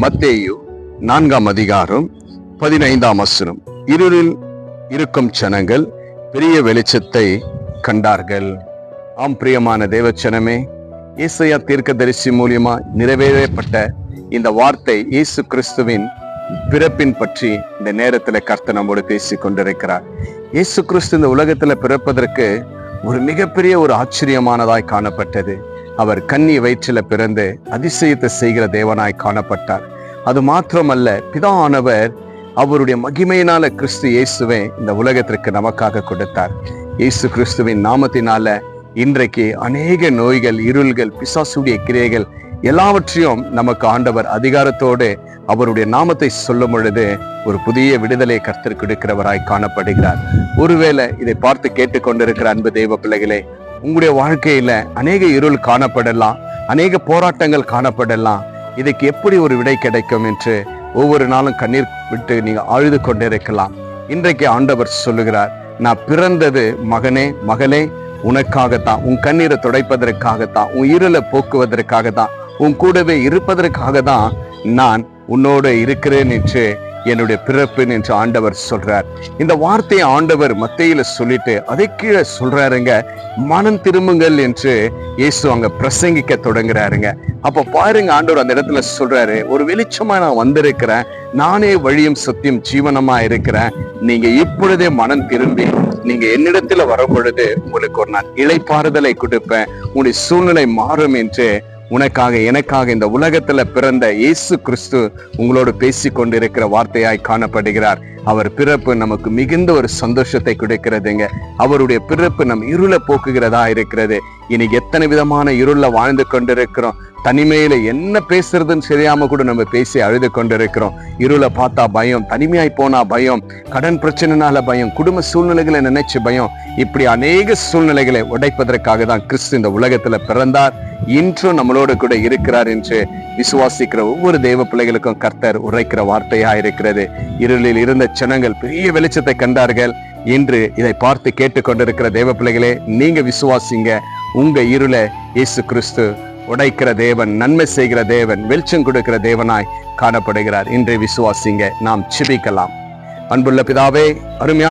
மத்தேயு நான்காம் அதிகாரம் பதினைந்தாம் வசனம். இருளில் இருக்கும் ஜனங்கள் பெரிய வெளிச்சத்தை கண்டார்கள். ஆம் பிரியமான தேவச்சனமே இயேசையா தீர்க்கதரிசி மூலியமா நிறைவேறப்பட்ட இந்த வார்த்தை இயேசு கிறிஸ்துவின் பிறப்பின் பற்றி இந்த நேரத்தில் கர்த்தன் நம்மோடு பேசிக் கொண்டிருக்கிறார் இயேசு கிறிஸ்து இந்த உலகத்தில் பிறப்பதற்கு ஒரு மிகப்பெரிய ஒரு ஆச்சரியமானதாய் காணப்பட்டது. அவர் கன்னி வயிற்றில பிறந்து அதிசயத்தை செய்கிற தேவனாய் காணப்பட்டார். அது மாத்திரமல்ல பிதானவர் அவருடைய மகிமையினால கிறிஸ்து இயேசுவை இந்த உலகத்திற்கு நமக்காக கொடுத்தார். இயேசு கிறிஸ்துவின் நாமத்தினால இன்றைக்கு அநேக நோய்கள் இருள்கள் பிசாசுடைய கிரியைகள் எல்லாவற்றையும் நமக்கு ஆண்டவர் அதிகாரத்தோடு அவருடைய நாமத்தை சொல்லும் பொழுது ஒரு புதிய விடுதலை கர்த்தர் கொடுக்கிறவராய் காணப்படுகிறார். ஒருவேளை இதை பார்த்து கேட்டுக்கொண்டிருக்கிற அன்பு தெய்வ பிள்ளைகளே உங்களுடைய வாழ்க்கையில அநேக இருள் காணப்படலாம் அநேக போராட்டங்கள் காணப்படலாம். இதுக்கு எப்படி ஒரு விடை கிடைக்கும் என்று ஒவ்வொரு நாளும் கண்ணீர் விட்டு நீங்க அழுது கொண்டிருக்கலாம் இன்றைக்கு ஆண்டவர் சொல்லுகிறார் நான் பிறந்தது மகனே மகளே உனக்காகத்தான். உன் கண்ணீரை துடைப்பதற்காகத்தான். உன் இருளை போக்குவதற்காகத்தான். உன் கூடவே இருப்பதற்காக தான் நான் உன்னோடு இருக்கிறேன் என்று என்னுடைய பிறப்பு என்று ஆண்டவர் சொல்றார். இந்த வார்த்தையை ஆண்டவர் மத்தியில சொல்லிட்டு அதை கீழே சொல்றாருங்க. மனம் திரும்புங்கள் என்று இயேசு அங்க பிரசங்கிக்க தொடங்குறாருங்க. அப்ப பாருங்க ஆண்டவர் அந்த இடத்துல சொல்றாரு ஒரு வெளிச்சமா நான் வந்திருக்கிறேன். நானே வழியும் சத்தியம் ஜீவனமா இருக்கிறேன். நீங்க இப்பொழுதே மனம் திரும்பி நீங்க என்னிடத்துல வரும் பொழுது உங்களுக்கு ஒரு நான் இளைப்பாறுதலை கொடுப்பேன். உங்களுடைய சூழ்நிலை மாறும் என்று உனக்காக எனக்காக இந்த உலகத்துல பிறந்த இயேசு கிறிஸ்து உங்களோடு பேசி கொண்டிருக்கிற வார்த்தையாய் காணப்படுகிறார். அவர் பிறப்பு நமக்கு மிகுந்த ஒரு சந்தோஷத்தை கொடுக்கிறதுங்க. அவருடைய பிறப்பு நம் இருளை போக்குகிறதா இருக்கிறது. இன்னைக்கு எத்தனை விதமான இருள வாழ்ந்து கொண்டிருக்கிறோம்? தனிமையில என்ன பேசுறதுன்னு தெரியாம கூட நம்ம பேசி அழுது கொண்டிருக்கிறோம். இருளை பார்த்தா பயம் தனிமையாய் போனா பயம் கடன் பிரச்சனைனால பயம் குடும்ப சூழ்நிலைகளை நினைச்சு பயம். இப்படி அநேக சூழ்நிலைகளை உடைப்பதற்காக தான் கிறிஸ்து இந்த உலகத்துல பிறந்தார். இன்றும் நம்மளோட கூட இருக்கிறார் என்று விசுவாசிக்கிற ஒவ்வொரு தெய்வ பிள்ளைகளுக்கும் கர்த்தர் உரைக்கிற வார்த்தையா இருக்கிறது. இருளில் இருந்த ஜனங்கள் பெரிய வெளிச்சத்தை கண்டார்கள். இன்று இதை பார்த்து கேட்டுக்கொண்டிருக்கிற தெய்வ பிள்ளைகளே நீங்க விசுவாசிங்க. உங்க இருளை இயேசு கிறிஸ்து உடைக்கிற தேவன் நன்மை செய்கிற தேவன் வெளிச்சம் கொடுக்கிற தேவனாய் காணப்படுகிறார். இன்றை விசுவாசிங்க நாம் சிபிக்கலாம். அன்புள்ள பிதாவே அருமையா